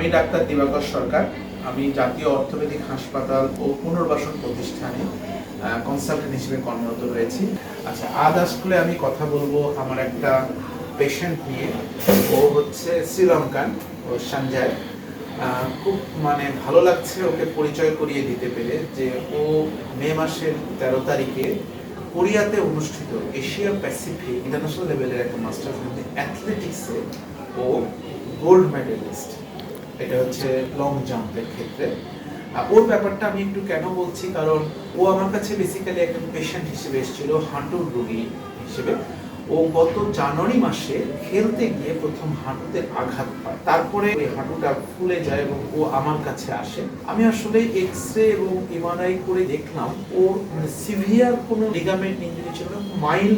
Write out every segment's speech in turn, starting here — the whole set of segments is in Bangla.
আমি ডাক্তার দিবাকর সরকার। আমি জাতীয় অর্থোপেডিক হাসপাতাল ও পুনর্বাসন প্রতিষ্ঠানে কনসালটেন্ট হিসেবে কর্মরত রয়েছি। আচ্ছা আজ আসলে আমি কথা বলব আমার একটা পেশেন্ট নিয়ে। ও হচ্ছে শ্রীলঙ্কান ও সঞ্জয়। খুব মানে ভালো লাগছে ওকে পরিচয় করিয়ে দিতে পেরে যে ও মে মাসের তেরো তারিখে কোরিয়াতে অনুষ্ঠিত এশিয়া প্যাসিফিক ইন্টারন্যাশনাল লেভেলের একটা মাস্টার্স অ্যাথলেটিক্সে ও গোল্ড মেডেলিস্ট এটা হচ্ছে লং জাম্পের ক্ষেত্রে। ওর ব্যাপারটা আমি একটু কেন বলছি? কারণ ও আমার কাছে বেসিক্যালি একজন পেশেন্ট হিসেবে এসেছিল, হাঁটুর রুগী হিসেবে। ও গত জানুয়ারি মাসে খেলতে গিয়ে প্রথম হাঁটুতে আঘাত পায়। তারপরে ওই হাঁটুটা ফুলে যায় এবং ও আমার কাছে আসে। আমি আসলে এক্স রে এবং এমআরআই করে দেখলাম, ওর সিভিয়ার কোনো লিগামেন্ট ইঞ্জুরি ছিল না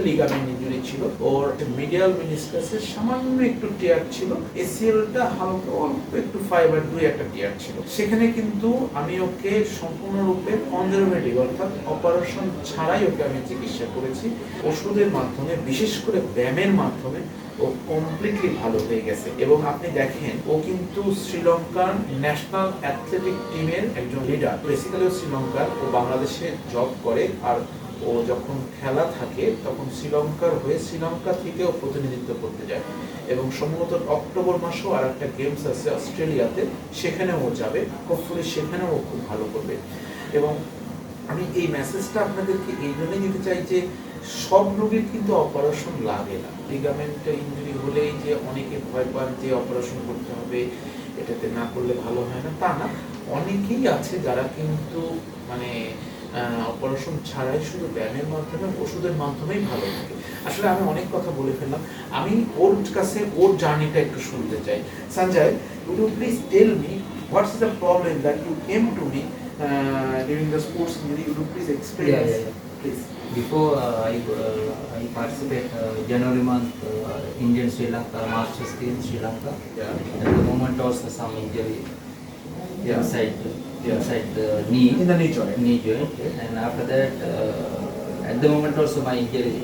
লিগামেন্ট ইঞ্জুরি ছিল। ওর মিডিয়াল মিনিসকাসের সামান্য একটু টিয়ার ছিল। এসিএলটা হালকা অল্প একটু ফাইবার দুই একটা টিয়ার ছিল। সেখানে কিন্তু আমি ওকে সম্পূর্ণরূপে কনজারভেটিভ অর্থাৎ অপারেশন ছাড়াই ওকে আমি চিকিৎসা করেছি। ওষুধের মাধ্যমে, বিশেষ করে ব্যায়ামের মাধ্যমে ও কমপ্লিটলি ভালো হয়ে গেছে। এবং আপনি দেখেন, ও কিন্তু শ্রীলঙ্কার ন্যাশনাল অ্যাথলেটিক টিমের একজন লিডার বেসিক্যালি শ্রীলঙ্কার, ও বাংলাদেশে জব করে। আর ও যখন খেলা থাকে, তখন শ্রীলঙ্কার হয়ে শ্রীলঙ্কা থেকেও প্রতিনিধিত্ব করতে যায়। এবং সম্ভবত অক্টোবর মাসেও আর একটা গেমস আছে অস্ট্রেলিয়াতে, সেখানেও যাবে। হোপফুলি সেখানেও খুব ভালো করবে। এবং আমি এই মেসেজটা আপনাদেরকে এই জন্যই দিতে চাই যে সব রোগীর কিন্তু অপারেশন লাগে না। লিগামেন্ট ইঞ্জুরি হলেই যে অনেকে ভয় পান যে অপারেশন করতে হবে এটাতে না করলে ভালো হয় না তা না। অনেকেই আছে যারা কিন্তু মানে অপারেশন ছাড়াই শুধু ব্যায়ামের মাধ্যমে ওষুধের মাধ্যমেই ভালো থাকে। আসলে আমি অনেক কথা বলে ফেললাম। আমি ওর কাছে ওর জার্নিটা একটু শুনতে চাই। Sanjay please tell me what's the problem that you came to me uh, during the sports injury? Would you please please Before uh, I, uh, I participate uh, January month uh, Indian Sri Lanka Masters in Sri Lanka. yeah At the moment also some injury Yeah. inside Yeah. inside the knee in the knee joint knee joint and after that uh, at the moment also my injury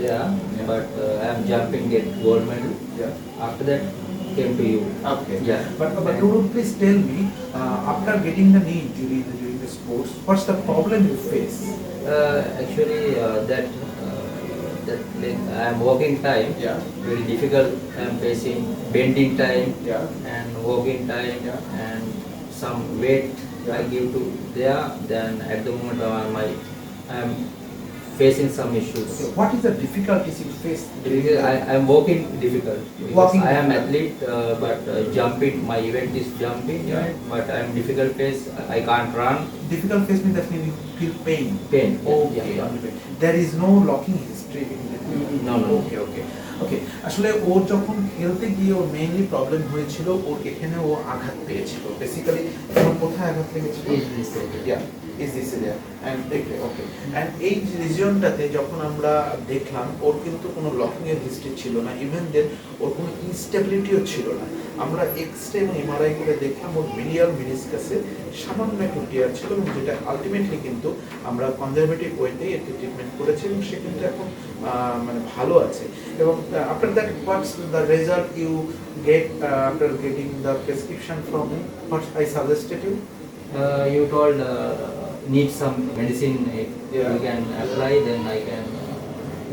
there Yeah. but uh, I am jumping get gold medal. yeah After that came to you. okay Yeah. but but And- would please tell me uh, after getting the knee injury the sports what's the problem you face Uh, actually, uh, that uh, that like I am walking time yeah very difficult. I am facing bending time yeah and walking time Yeah. and some weight I give to there. Then at the moment uh, my I am facing some issues. What is the difficulties you face? I, am working difficult. Walking I am athlete, uh, but uh, jumping, my event is jumping, yeah. but I'm difficult phase, I can't run. Difficult face means that means you feel pain? Pain. Okay, yeah, yeah. there is no locking history. Mm-hmm. No, no. Okay, okay. Okay আসলে ওর যখন খেলতে গিয়ে ওর মেইনলি প্রবলেম হয়েছিল ওর এখানে ও আঘাত পেয়েছিল। বেসিক্যালি ওর কোথায় আঘাত লেগেছিল? ওকে এন্ড এই রিজিয়নটাতে যখন আমরা দেখলাম ওর কিন্তু কোনো লকিং এর হিস্ট্রি ছিল না। ইভেন দেন ওর কোনো ইনস্টেবিলিটিও ছিল না। আমরা এক্স রে এবং এমআরআই করে দেখলাম ওর মিলিয়াল মিনিসকাসে সামান্য একটু টিয়ার ছিল এবং যেটা আলটিমেটলি কিন্তু আমরা কনজারভেটিভ ওয়েতেই এটি ট্রিটমেন্ট করেছি এবং সে কিন্তু এখন মানে ভালো আছে। এবং after that what's the result you get uh, after getting the prescription from me what I suggested you? Uh, you told uh, need some medicine if yeah. you can apply then I can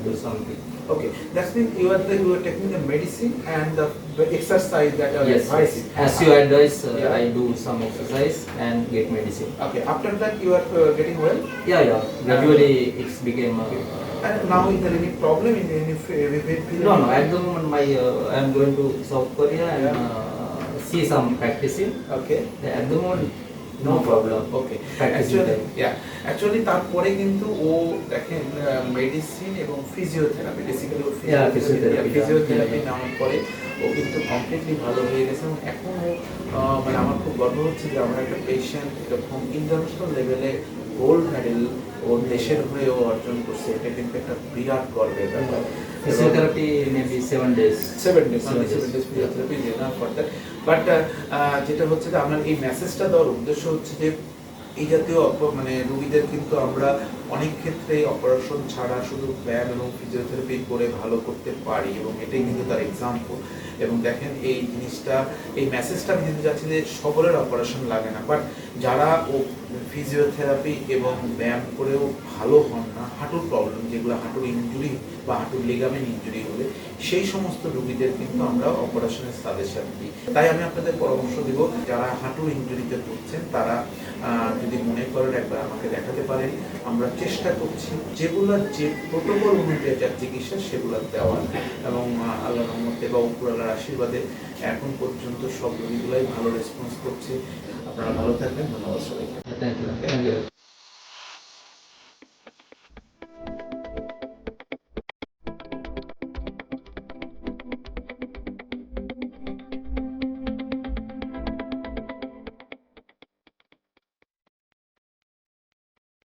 do something. Okay, that means you are the, you are taking the medicine and the, exercise that are yes. As you advise, uh, yeah. I do some exercise and get medicine. Okay, after that you are uh, getting well. Yeah, yeah. Gradually, it's became. Uh, okay. And now is there any problem in any f- if it feel no, no. At the moment, my uh, I am going to South Korea and Yeah. uh, see some practicing. Okay. At the moment, no problem. Okay. Practicing Actually, time. yeah. Actually তারপরে কিন্তু ও দেখেন মেডিসিন এবং ফিজিওথেরাপি বেসিক্যালি. Physiotherapy Yeah. নেওয়ার পরে ও কিন্তু কমপ্লিটলি ভালো হয়ে গেছে এবং এখন মানে আমার খুব গর্ব হচ্ছে যে আমার একটা পেশেন্ট এরকম ইন্টারন্যাশনাল লেভেলে গোল্ড মেডেল ও দেশের হয়েও অর্জন করছে এটা কিন্তু একটা বিরাট গর্বের ব্যাপার। Days physiotherapy for that but যেটা হচ্ছে যে আপনার এই মেসেজটা দেওয়ার উদ্দেশ্য হচ্ছে যে এই জাতীয় মানে রোগীদের কিন্তু আমরা অনেক ক্ষেত্রে অপারেশন ছাড়া শুধু ব্যায়াম এবং ফিজিওথেরাপি করে ভালো করতে পারি এবং এটাই কিন্তু তার এক্সাম্পল এবং দেখেন এই জিনিসটা, এই মেসেজটা আমি দিতে যাচ্ছি যে সকলের অপারেশন লাগে না বাট যারা ও ফিজিওথেরাপি এবং ব্যায়াম করেও ভালো হন না, হাঁটুর প্রবলেম যেগুলো হাঁটুর ইনজুরি বা হাঁটুর লিগামেন্ট ইঞ্জুরি হলে, সেই সমস্ত রোগীদের কিন্তু আমরা অপারেশনের সাজেশন দিই। তাই আমি আপনাদের পরামর্শ দিব, যারা হাঁটুর ইনজুরিতে ভুগছেন, তারা করেন একবার আমাকে দেখাতে পারেন। আমরা চেষ্টা করছি যেগুলো যে প্রোটোকল অনুযায়ী যার চিকিৎসা সেগুলো দেওয়ার। এবং আল্লাহ রহমতে বা উপরালার আশীর্বাদে এখন পর্যন্ত সব রোগীগুলাই ভালো রেসপন্স করছে। আপনারা ভালো থাকবেন, ধন্যবাদ সবাইকে।